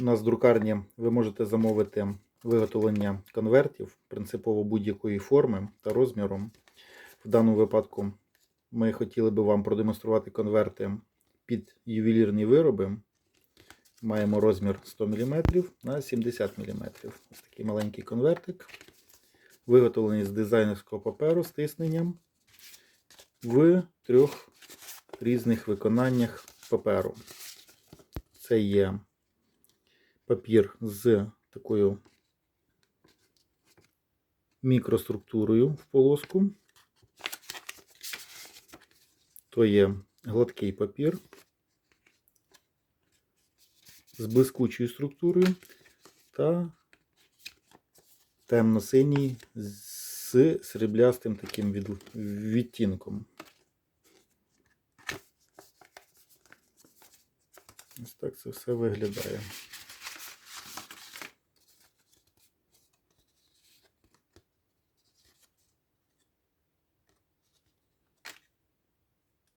У нас в друкарні ви можете замовити виготовлення конвертів принципово будь-якої форми та розміру. В даному випадку ми хотіли би вам продемонструвати конверти під ювелірні вироби. Маємо розмір 100 мм на 70 мм. Ось такий маленький конвертик, виготовлений з дизайнерського паперу з тисненням в трьох різних виконаннях паперу. Це є папір з такою мікроструктурою в полоску. То є гладкий папір з блискучою структурою та темно-синій з сріблястим таким від- відтінком. Ось так це все виглядає.